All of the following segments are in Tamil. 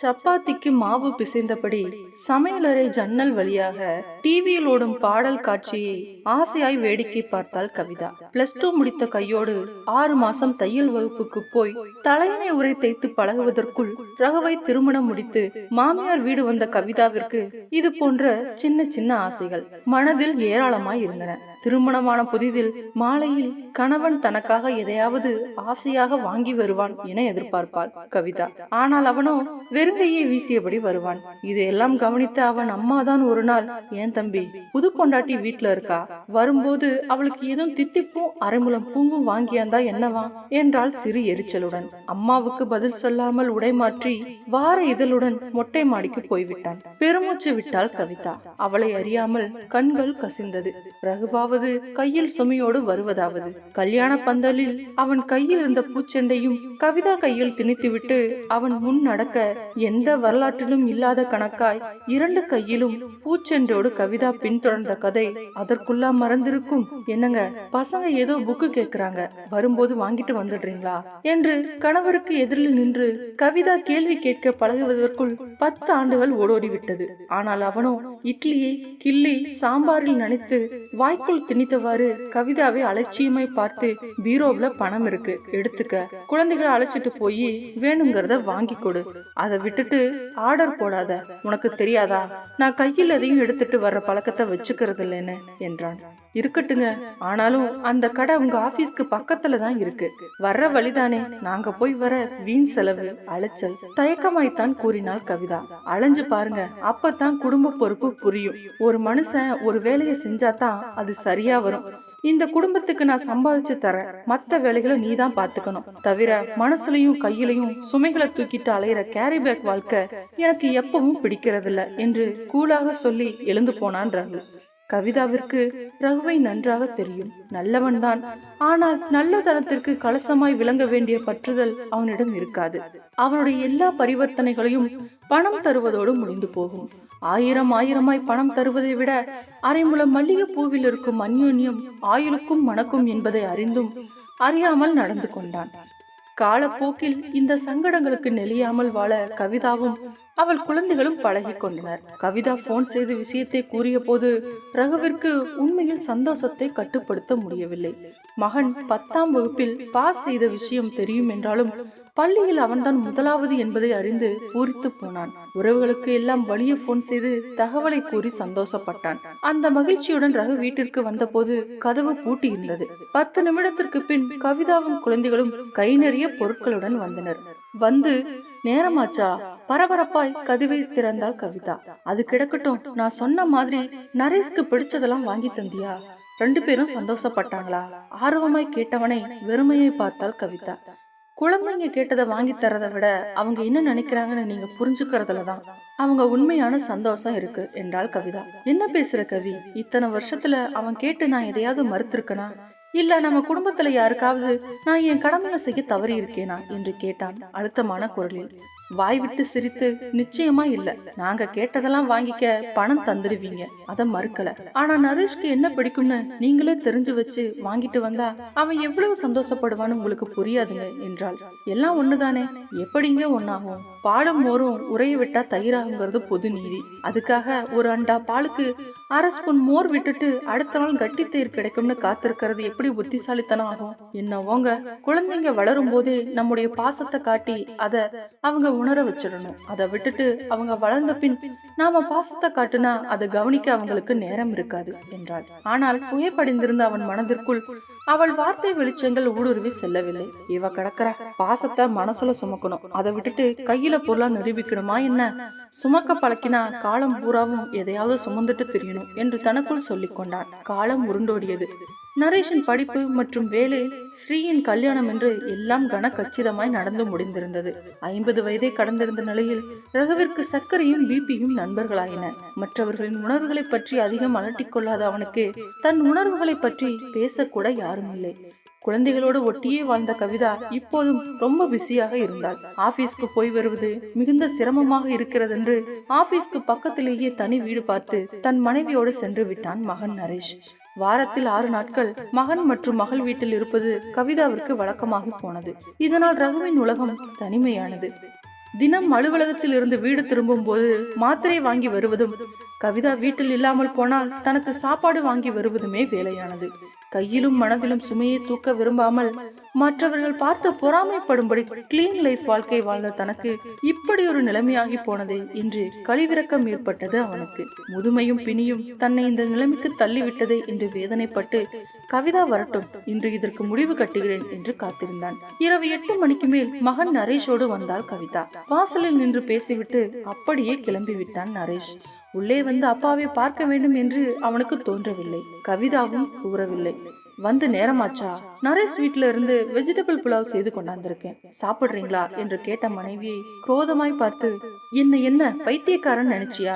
சப்பாத்திக்கு மாவு பிசைந்தபடி சமையலறை ஜன்னல் வழியாக டிவியில் ஓடும் பாடல் காட்சியை ஆசையாய் வேடிக்கை பார்த்தாள் கவிதா. பிளஸ் டூ முடித்த கையோடு ஆறு மாசம் தையல் வகுப்புக்கு போய் தலையணை உரை தைத்து பழகுவதற்குள் ரகுவை திருமணம் முடித்து மாமியார் வீடு வந்த கவிதாவிற்கு இது போன்ற சின்ன சின்ன ஆசைகள் மனதில் ஏராளமாய் இருந்தன. திருமணமான புதிதில் மாலையில் கணவன் தனக்காக எதையாவது ஆசையாக வாங்கி வருவான் என எதிர்பார்ப்பாள் கவிதா. ஆனால் அவனோ வெறுங்கையை வீசியபடி வருவான். இதையெல்லாம் கவனித்த அவன் அம்மாதான் ஒரு நாள் ஏன் தம்பி புது பொண்டாட்டி வீட்டுல இருக்கா? வரும்போது அவளுக்கு ஏதும் தித்திப்பும் அரைமுளம் பூவும் வாங்கியாந்தா என்னவா? என்றாள் சிறு எரிச்சலுடன். அம்மாவுக்கு பதில் சொல்லாமல் உடை மாற்றி வார இதழுடன் மொட்டை மாடிக்கு போய்விட்டான். பெருமூச்சு விட்டாள் கவிதா. அவளை அறியாமல் கண்கள் கசிந்தது. ரகுவாவது கையில் சுமையோடு வருவதாவது. கல்யாண பந்தலில் அவன் கையில் இருந்த பூச்செண்டையும் கவிதா கையில் திணித்துவிட்டு அவன் முன் நடக்க எந்த வரலாற்றிலும் இல்லாத கணக்காய் இரண்டு கையிலும் பூச்சென்றோடு கவிதா பின்தொடர்ந்த கதை அதற்குள்ளா மறந்திருக்கும். என்னங்க பசங்க ஏதோ புக்கு கேக்குறாங்க. வரும்போது வாங்கிட்டு வந்துடுறீங்களா? என்று கணவருக்கு எதிரில் நின்று கவிதா கேள்வி கேட்க பழகுவதற்குள் பத்து ஆண்டுகள் ஓடோடி விட்டது ஆனால் அவனோ இட்லியை கிள்ளி சாம்பாரில் நனைத்து வாய்க்குள் திணித்தவாறு கவிதாவை அலட்சியமாய் பார்த்து பீரோவுல பணம் இருக்கு எடுத்துக்க. குழந்தைகளை அழைச்சிட்டு போய் வேணுங்கிறத வாங்கி கொடு. அதை விட்டுட்டு ஆர்டர் போடாத. உனக்கு தெரியாதா? நான் கையில் எதையும் எடுத்துட்டு வர்ற பழக்கத்தை வச்சுக்கிறது இல்லைன்னு என்றான். இருக்கட்டுங்க ஆனாலும் அந்த கடை உங்க ஆபீஸ்க்கு பக்கத்துல தான் இருக்கு. வர்ற வழிதானே. நாங்க போய் வர வீண் செலவு அலைச்சல் தயக்கமாய்த்தான் கூறினாள் கவிதா. அலைஞ்சு பாருங்க. அப்பதான் குடும்ப பொறுப்பு புரியும். ஒரு மனுஷன் ஒரு வேலையை செஞ்சாதான் அது சரியா வரும். இந்த குடும்பத்துக்கு நான் சம்பாதிச்சு தரேன் மத்த வேலைகளை நீ தான் பாத்துக்கணும். தவிர மனசுலயும் கையிலையும் சுமைகளை தூக்கிட்டு அலையிற கேரி பேக் வாழ்க்கை எனக்கு எப்பவும் பிடிக்கிறதில்ல என்று கூலாக சொல்லி எழுந்து போனான் கவிதாவிற்கு ரகுவை நன்றாக தெரியும். நல்லவன்தான். ஆனால் நல்ல தனத்திற்கு கலசமாய் விளங்க வேண்டிய பற்றுதல் அவனிடம் இருக்காது. அவனுடைய எல்லா பரிவர்த்தனைகளையும் பணம் தருவதோடு முடிந்து போகும். ஆயிரம் ஆயிரமாய் பணம் தருவதை விட அரைமுளம் மல்லிகை பூவில் இருக்கும் அந்யோன்யம் ஆயுளுக்கும் மணக்கும் என்பதை அறிந்தும் அறியாமல் நடந்து கொண்டான். காலப்போக்கில் இந்த சங்கடங்களுக்கு நெளியாமல் வாழ கவிதாவும் அவள் குழந்தைகளும் பழகி கொண்டனர் கவிதா போன் செய்து விஷயத்தை கூறிய போது ரகுவிற்கு உண்மையில் சந்தோஷத்தை கட்டுப்படுத்த முடியவில்லை. மகன் பத்தாம் வகுப்பில் பாஸ் செய்த விஷயம் தெரியும் என்றாலும் பள்ளியில் அவன்தான் முதலாவது என்பதை அறிந்து பூரித்து போனான். உறவுகளுக்கு எல்லாம் வலிய போன் செய்து தகவலை கூறி சந்தோஷப்பட்டான். அந்த மகிழ்ச்சியுடன் ரகு வீட்டிற்கு வந்தபோது கதவு பூட்டி இருந்தது பத்து நிமிடத்திற்கு பின் கவிதாவும் குழந்தைகளும் கை நிறைய பொருட்களுடன் வந்தனர். வந்து நேரமாச்சா? பரபரப்பாய் கதவை திறந்தாள் கவிதா. அது கிடக்கட்டும். நான் சொன்ன மாதிரி நரேஷ்க்கு பிடிச்சதெல்லாம் வாங்கி தந்தியா? ரெண்டு பேரும் சந்தோஷப்பட்டாங்களா? ஆர்வமாய் கேட்டவனை வெறுமையை பார்த்தாள் கவிதா. குழந்தைங்க கேட்டதை வாங்கி தரதை விட அவங்க என்ன நினைக்கிறாங்கன்னு நீங்க புரிஞ்சுக்கிறதுல தான். அவங்க உண்மையான சந்தோஷம் இருக்கு என்றாள் கவிதா. என்ன பேசுற கவி? இத்தனை வருஷத்துல அவன் கேட்டு நான் எதையாவது மறுத்திருக்கனா? இல்ல நம்ம குடும்பத்துல யாருக்காவது நான் என் கடமையை செய்ய தவறி இருக்கேனா என்று கேட்டான் அழுத்தமான குரலில். வாய் விட்டு சிரித்து நிச்சயமா இல்ல. நாங்க கேட்டதெல்லாம் வாங்கிக்க பணம் தந்துடுவீங்க. அத மறுக்கல. ஆனா நரேஷ்க்கு என்ன பிடிக்கும்னு நீங்களே தெரிஞ்சு வச்சு வாங்கிட்டு வந்தா அவன் எவ்வளவு சந்தோஷப்படுவான்னு உங்களுக்கு புரியாதுங்க என்றாள். எல்லாம் ஒண்ணுதானே? எப்படிங்க ஒன்னாகும் பாடும் மோரும் உரைய விட்டா தயிராகுங்கிறது பொது நீதி. அதுக்காக ஒரு அண்டா பாலுக்கு அரை ஸ்பூன் மோர் விட்டுட்டு அடுத்த நாள் கட்டி தயிர் கிடைக்கும்னு காத்திருக்கிறது எப்படி புத்திசாலித்தனம் ஆகும்? என்னவோங்க குழந்தைங்க வளரும் போதே நம்முடைய பாசத்தை காட்டி அத அவங்க உணர வச்சிடணும். அதை விட்டுட்டு அவங்க வளர்ந்த பின் நாம பாசத்தை காட்டுனா அதை கவனிக்க அவங்களுக்கு நேரம் இருக்காது என்றாள். ஆனால் புகைப்படிந்திருந்த அவன் மனதிற்குள் அவள் வார்த்தை வெளிச்சங்கள் ஊடுருவி செல்லவில்லை. இவ கிடக்குற. பாசத்தை மனசுல சுமக்கணும். அதை விட்டுட்டு கையில பொருளா நிரூபிக்கணுமா என்ன? சுமக்க பழக்கினா காலம் பூராவும் எதையாவது சுமந்துட்டு தெரியணும் என்று தனக்குள் சொல்லிக் கொண்டான். காலம் உருண்டோடியது. நரேஷின் படிப்பு மற்றும் வேலை ஸ்ரீயின் கல்யாணம் என்று எல்லாம் கன கச்சிதமாய் நடந்து முடிந்திருந்தது. ஐம்பது வயதை கடந்திருந்த நிலையில் ரகுவிற்கு சர்க்கரையும் பிபியும் நண்பர்களாயின. மற்றவர்களின் உணர்வுகளை பற்றி அதிகம் அலட்டிக் கொள்ளாத அவனுக்கு தன் உணர்வுகளை பற்றி பேசக்கூட யாரும் இல்லை. குழந்தைகளோடு ஒட்டியே வாழ்ந்த கவிதா இப்போதும் ரொம்ப பிஸியாக இருந்தாள். ஆபீஸ்க்கு போய் வருவது மிகுந்த சிரமமாக இருக்கிறதென்று ஆபீஸ்க்கு பக்கத்திலேயே தனி வீடு பார்த்து தன் மனைவியோடு சென்று விட்டான் மகன் நரேஷ். வாரத்தில் ஆறு நாட்கள் மகன் மற்றும் மகள் வீட்டில் இருப்பது கவிதாவிற்கு வழக்கமாகி போனது. இதனால் ரகுவின் உலகம் தனிமையானது. தினம் அலுவலகத்தில் இருந்து வீடு திரும்பும் போது மாத்திரை வாங்கி வருவதும் கவிதா வீட்டில் இல்லாமல் போனால் தனக்கு சாப்பாடு வாங்கி வருவதுமே வேலையானது. கையிலும் மனதிலும் சுமையை தூக்க விரும்பாமல் மற்றவர்கள் பார்த்து பொறாமைப்படும்படி கிளீன் லைஃப் வாழ்க்கை வாழ்ந்த தனக்கு இப்படி ஒரு நிலைமையாகி போனதே என்று கழிவிறக்கம் ஏற்பட்டது அவனுக்கு. முதுமையும் பிணியும் தன்னை இந்த நிலைமைக்கு தள்ளிவிட்டதே என்று வேதனைப்பட்டு கவிதா வரட்டும் இன்று இதற்கு முடிவு கட்டுகிறேன் என்று காத்திருந்தான். இரவு எட்டு மணிக்கு மேல் மகன் நரேஷோடு வந்தாள் கவிதா. வாசலில் நின்று பேசிவிட்டு அப்படியே கிளம்பி விட்டான் நரேஷ். உள்ளே வந்து அப்பாவை பார்க்க வேண்டும் என்று அவனுக்கு தோன்றவில்லை. கவிதாவும் கூறவில்லை. வந்து நேரமாச்சா? நரேஷ் வீட்ல இருந்து வெஜிடபிள் புலாவ் செய்து கொண்டாந்திருக்கேன். சாப்பிடுறீங்களா? என்று கேட்ட மனைவியை குரோதமாய் பார்த்து என்ன என்ன? பைத்தியக்காரன் நினைச்சியா?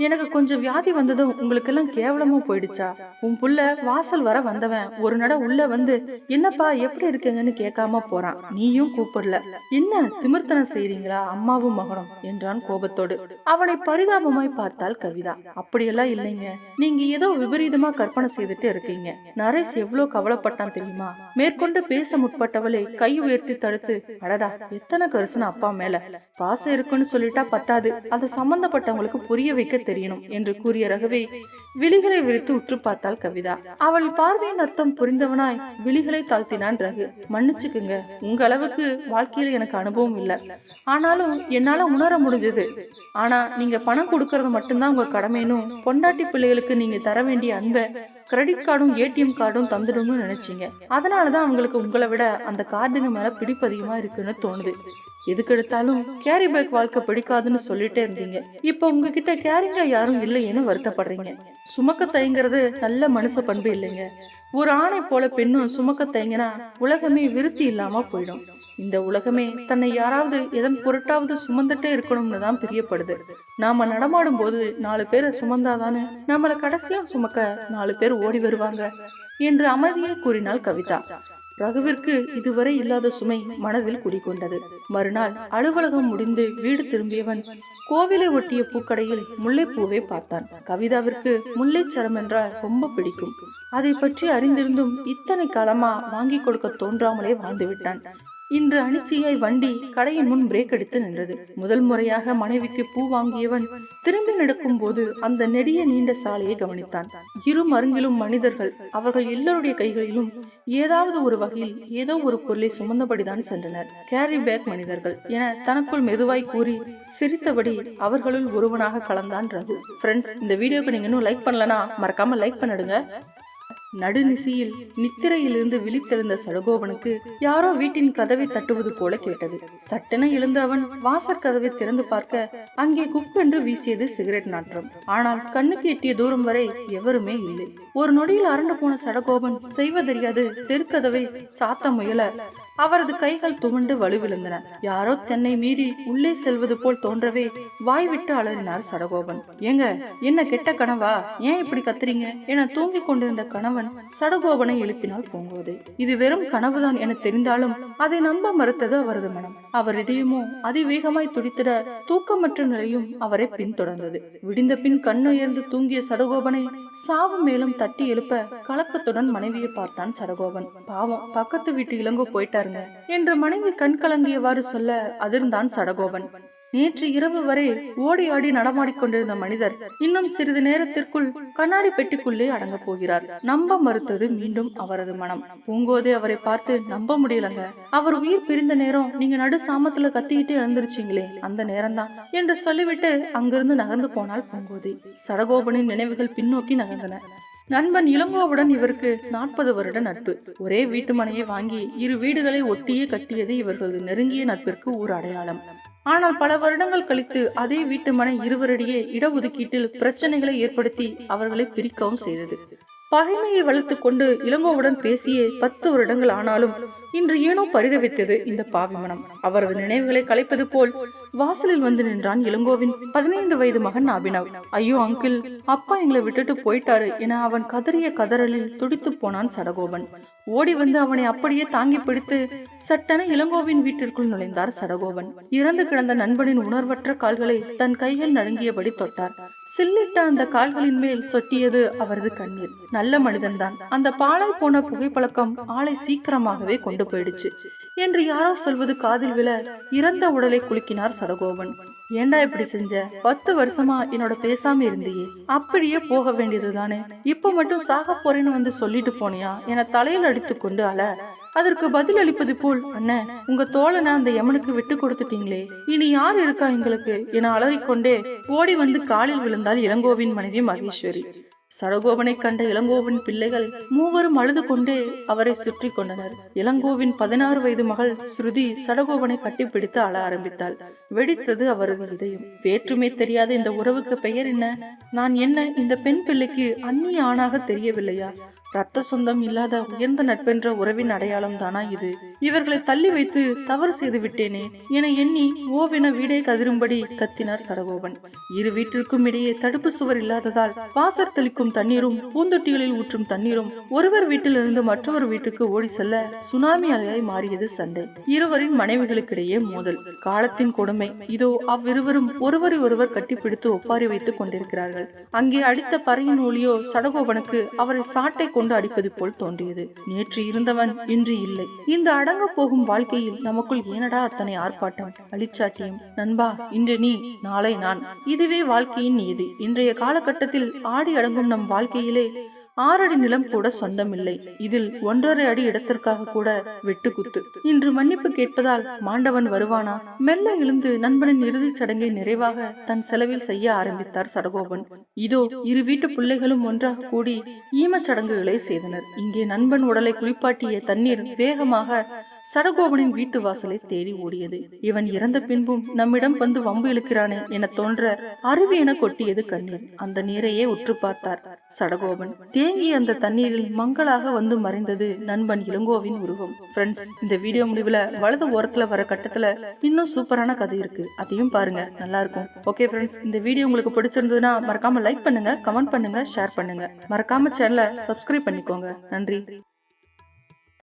எனக்கு கொஞ்சம் வியாதி வந்ததும் உங்களுக்கெல்லாம் கேவலமா போயிடுச்சா? உன் புள்ள வாசல் வர வந்தவன் ஒரு நட உள்ள வந்து என்னப்பா எப்படி இருக்கீங்கன்னு கேட்காம போறான். நீயும் கூப்பிடல. என்ன திமிர்த்தனம் செய்றீங்களா அம்மாவும் மகனும்? என்றான் கோபத்தோடு. அவனை பரிதாபமாய் பார்த்தாள் கவிதா. அப்படியெல்லாம் இல்லைங்க. நீங்க ஏதோ விபரீதமா கற்பனை செய்துட்டு இருக்கீங்க. நரேஷ் எவ்வளவு கவலைப்பட்டான் தெரியுமா? மேற்கொண்டு பேச முற்பட்டவளை கை உயர்த்தி தடுத்து அடடா எத்தனை கரிசன அப்பா மேல. பாசம் இருக்குன்னு சொல்லிட்டா பத்தாது. அது சம்பந்தப்பட்டவங்களுக்கு புரிய வைக்க தெரியணும் என்று கூறிய ரகுவை விழிகளை விரித்து உற்று பார்த்தாள் கவிதா. அவள் பார்வையின் அர்த்தம் புரிந்தவனாய் விழிகளை தாழ்த்தினான் ரகு. மன்னிச்சுக்குங்க உங்க அளவுக்கு வாழ்க்கையில எனக்கு அனுபவம் இல்ல. ஆனாலும் என்னால உணர முடிஞ்சது. ஆனா நீங்க பணம் கொடுக்கறது மட்டும்தான் உங்க கடமைனும் பொண்டாட்டி பிள்ளைகளுக்கு நீங்க தர வேண்டிய அன்பை கிரெடிட் கார்டும் ஏடிஎம் கார்டும் தந்துடும்னு நினைச்சீங்க. அதனாலதான் அவங்களுக்கு உங்களை விட அந்த கார்டுங்க மேல பிடிப்பு அதிகமா இருக்குன்னு தோணுது. எதுக்கு எடுத்தாலும் கேரி பேக் வாழ்க்கை பிடிக்காதுன்னு சொல்லிட்டே இருந்தீங்க. இப்ப உங்ககிட்ட கேரிங்கா யாரும் இல்லையேன்னு வருத்தப்படுறீங்க. சுமக்க தயங்குறது நல்ல மனுஷ பண்பு இல்லைங்க. ஒரு ஆணை போல பெண்ணும் சுமக்க தயங்கினா உலகமே விருத்தி இல்லாம போயிடும். இந்த உலகமே தன்னை யாராவது எதன் பொருட்டாவது சுமந்துட்டே இருக்கணும்னு தான் பிரியப்படுது. நாம நடமாடும் போது நாலு பேரை சுமந்தாதானே நம்மளை கடைசியா சுமக்க நாலு பேர் ஓடி வருவாங்க என்று அமைதியை கூறினாள் கவிதா. ரகுவிற்கு இதுவரை இல்லாத சுமை மனதில் குடிக்கொண்டது மறுநாள் அலுவலகம் முடிந்து வீடு திரும்பியவன் கோவிலை ஒட்டிய பூக்கடையில் முல்லைப்பூவை பார்த்தான். கவிதாவிற்கு முல்லைச்சரம் என்றால் ரொம்ப பிடிக்கும். அதை பற்றி அறிந்திருந்தும் இத்தனை காலமா வாங்கி கொடுக்க தோன்றாமலே வாழ்ந்து விட்டான் இன்று அனிச்சையாய் வண்டி கடையின் முன் பிரேக் அடித்து நின்றது. முதல் முறையாக மனைவிக்கு பூ வாங்கியவன் திரும்பி நடக்கும் போது அந்த நெடிய நீண்ட சாலையை கவனித்தான். இரு மருங்கிலும் மனிதர்கள் அவர்கள் எல்லோருடைய கைகளிலும் ஏதாவது ஒரு வகையில் ஏதோ ஒரு பொருளை சுமந்தபடிதான் சென்றனர். கேரி பேக் மனிதர்கள் என தனக்குள் மெதுவாய் கூறி சிரித்தபடி அவர்களுள் ஒருவனாக கலந்தான் ரகு. ஃப்ரெண்ட்ஸ் இந்த வீடியோக்கு நீங்க இன்னும் லைக் பண்ணலனா மறக்காம லைக் பண்ணிடுங்க. நடுநிசியில் நித்திரையிலிருந்து விழித்தெழுந்த சடகோபனுக்கு யாரோ வீட்டின் கதவை தட்டுவது போல கேட்டது. சட்டென எழுந்த அவன் வாசற் கதவை திறந்து பார்க்க அங்கே குப்பென்று வீசியது சிகரெட் நாற்றம். ஆனால் கண்ணுக்கு எட்டிய தூரம் வரை எவருமே இல்லை. ஒரு நொடியில் அரண்டு போன சடகோபன் செய்வதறியாது தெருக்கதவை சாத்த முயல அவரது கைகள் துவண்டு வலுவிழுந்தன. யாரோ தென்னை மீறி உள்ளே செல்வது போல் தோன்றவே வாய் விட்டு அலறினார் சடகோபன் ஏங்க என்ன கெட்ட கனவா? ஏன் இப்படி கத்துறீங்க என தூங்கிக் கொண்டிருந்த கணவன் சடகோபனை எழுப்பினால் பூங்கோதை இது வெறும் கனவுதான் என தெரிந்தாலும் அதை நம்ப மறுத்தது அவரது மனம். அவர் இதயமோ அதிவேகமாய் துடித்திட தூக்கமற்ற நிலையும் அவரை பின்தொடர்ந்தது. விடிந்த பின் கண்ணுயர்ந்து தூங்கிய சடகோபனை சாவு மேலும் தட்டி எழுப்ப கலக்கத்துடன் மனைவியை பார்த்தான் சடகோபன். பாவம் பக்கத்து வீட்டு இளங்கோ போயிட்டாருங்க என்று மனைவி கண் கலங்கியவாறு சொல்ல அதிர்ந்தான் சடகோபன். நேற்று இரவு வரை ஓடி ஆடி நடமாடிக்கொண்டிருந்த மனிதர் இன்னும் சிறிது நேரத்திற்குள் கண்ணாடி பெட்டிக்குள்ளே அடங்க போகிறார். நம்ப மறுத்தது மீண்டும் அவரது மனம். பூங்கோதே அவரை பார்த்து நம்ப முடியலங்க. அவர் உயிர் பிரிந்த நேரம் நீங்க நடு சாமத்துல கத்திக்கிட்டு எழுந்திருச்சீங்களே. அந்த நேரம்தான் என்று சொல்லிவிட்டு அங்கிருந்து நகர்ந்து போனால் பூங்கோதை. சடகோபனின் நினைவுகள் பின்னோக்கி நகர்ந்தன. நண்பன் இளங்கோவுடன் இவருக்கு நாற்பது வருட நட்பு. ஒரே வீட்டு மனையை வாங்கி இரு வீடுகளை ஒட்டியே கட்டியது இவர்களது நெருங்கிய நட்பிற்கு ஒரு அடையாளம். ஆனால் பல வருடங்கள் கழித்து அதே வீட்டு மனை இருவரிடையே இடஒதுக்கீட்டில் பிரச்சனைகளை ஏற்படுத்தி அவர்களை பிரிக்கவும் செய்தது. பகைமையை வளர்த்து கொண்டு இளங்கோவுடன் பேசியே பத்து வருடங்கள் ஆனாலும் இன்று ஏனோ பரிதவித்தது இந்த பாவி மனம். அவரது நினைவுகளை கலைப்பது போல் வாசலில் வந்து நின்றான் இளங்கோவின் பதினைந்து வயது மகன் அபினவ். ஐயோ அங்கிள் அப்பா எங்களை விட்டுட்டு போயிட்டாரு என அவன் கதறிய கதறலில் துடித்து போனான் சடகோபன். ஓடி வந்து அவனை அப்படியே தாங்கி பிடித்து சட்டென இளங்கோவின் வீட்டிற்குள் நுழைந்தார் சடகோவன் இறந்து கிடந்த நண்பனின் உணர்வற்ற கால்களை தன் கையில் நடுங்கியபடி தொட்டார். சில்லிட்ட அந்த கால்களின் மேல் சொட்டியது அவரது கண்ணீர். நல்ல மனிதன்தான். அந்த பாலாய் போன புகைப்பழக்கம் ஆளை சீக்கிரமாகவே கொண்டு போயிடுச்சு. என்று யாரோ சொல்வது காதில் விழ இறந்த உடலை குலுக்கினார் சடகோவன் ஏண்டா இப்படி செஞ்ச? பத்து வருஷமா என்னோட பேசாம இருந்தியே. அப்படியே போக வேண்டியது தானே இப்ப மட்டும் சாக போறேன்னு வந்து சொல்லிட்டு போனியா? என தலையில் அடித்து கொண்டு அல. அதற்கு பதில் அளிப்பது போல் அண்ணன் உங்க தோழனை அந்த யமனுக்கு விட்டு கொடுத்துட்டீங்களே. இனி யார் இருக்கா எங்களுக்கு? என அலறிக்கொண்டே ஓடி வந்து காலில் விழுந்தால் இளங்கோவின் மனைவி மகேஸ்வரி. சரகோவனை கண்ட இளங்கோவின் பிள்ளைகள் மூவரும் அழுது கொண்டே அவரை சுற்றி கொண்டனர். இளங்கோவின் பதினாறு வயது மகள் ஸ்ருதி சடகோவனை கட்டிப்பிடித்து அழ ஆரம்பித்தாள். வெடித்தது அவரது இதயம். வேற்றுமே தெரியாத இந்த உறவுக்கு பெயர் என்ன? நான் என்ன இந்த பெண் பிள்ளைக்கு அந்நிய ஆணாக தெரியவில்லையா? ரத்த சொந்தம் இல்லாத உயர்ந்த நட்பென்ற உறவின் அடையாளம் தானா இது. இவர்களை தள்ளி வைத்து தவறு செய்து விட்டேனே என எண்ணி ஓவென வீடே கதிரும்படி கத்தினார் சடகோபன் இரு வீட்டிற்கும் இடையே தடுப்பு சுவர் இல்லாததால் வாசர் தெளிக்கும் தண்ணீரும் பூந்தொட்டிகளில் ஊற்றும் தண்ணீரும் ஒருவர் வீட்டிலிருந்து மற்றொரு வீட்டுக்கு ஓடி செல்ல சுனாமி அலையாய் மாறியது சண்டை. இருவரின் மனைவிகளுக்கிடையே மோதல். காலத்தின் கொடுமை. இதோ அவ்விருவரும் ஒருவரை ஒருவர் கட்டிப்பிடித்து ஒப்பாரி வைத்துக் கொண்டிருக்கிறார்கள். அங்கே அடித்த பறையின் ஒளியோ சடகோபனுக்கு அவரை சாட்டை கொண்டு அடிப்பது போல் தோன்றியது. நேற்று இருந்தவன் இன்று இல்லை. இந்த அடங்க போகும் வாழ்க்கையில் நமக்குள் ஏனடா அத்தனை ஆர்ப்பாட்டம் அழிச்சாட்டியம்? நண்பா இன்று நீ நாளை நான். இதுவே வாழ்க்கையின் நீதி. இன்றைய காலகட்டத்தில் ஆடி அடங்கும் நம் வாழ்க்கையிலே ஆறடி நிலம் கூட சொந்தமில்லை. இதில் ஒன்றரை அடி இடத்திற்காக கூட வெட்டு குத்து இன்று மன்னிப்பு கேட்பதால் மாண்டவன் வருவானா? மெல்ல எழுந்து நண்பனின் இறுதிச் சடங்கை நிறைவாக தன் செலவில் செய்ய ஆரம்பித்தார் சடகோபன். இதோ இரு வீட்டு பிள்ளைகளும் ஒன்றாக கூடி ஈமச் சடங்குகளை செய்தனர். இங்கே நண்பன் உடலை குளிப்பாட்டிய தண்ணீர் வேகமாக சடகோபனின் வீட்டு வாசலை தேடி ஓடியது. இவன் இறந்த பின்பும் நம்மிடம் வந்து வம்பு இழுக்கிறானே என தோன்ற அருவி என கொட்டியது கண்ணீர். அந்த நீரையே உற்று பார்த்தார். சடகோபன் தேங்கிய அந்த தண்ணீரில் மங்களாக வந்து மறைந்தது நண்பன் இளங்கோவின் உருவம். ஃப்ரெண்ட்ஸ் இந்த வீடியோ முடிவுல வலது ஓரத்துல வர கட்டத்துல இன்னும் சூப்பரான கதை இருக்கு. அதையும் பாருங்க. நல்லா இருக்கும். ஓகே ஃப்ரெண்ட்ஸ் இந்த வீடியோ உங்களுக்கு பிடிச்சிருந்ததுன்னா மறக்காம லைக் பண்ணுங்க கமெண்ட் பண்ணுங்க ஷேர் பண்ணுங்க. மறக்காம சேனலை சப்ஸ்கிரைப் பண்ணிக்கோங்க. நன்றி.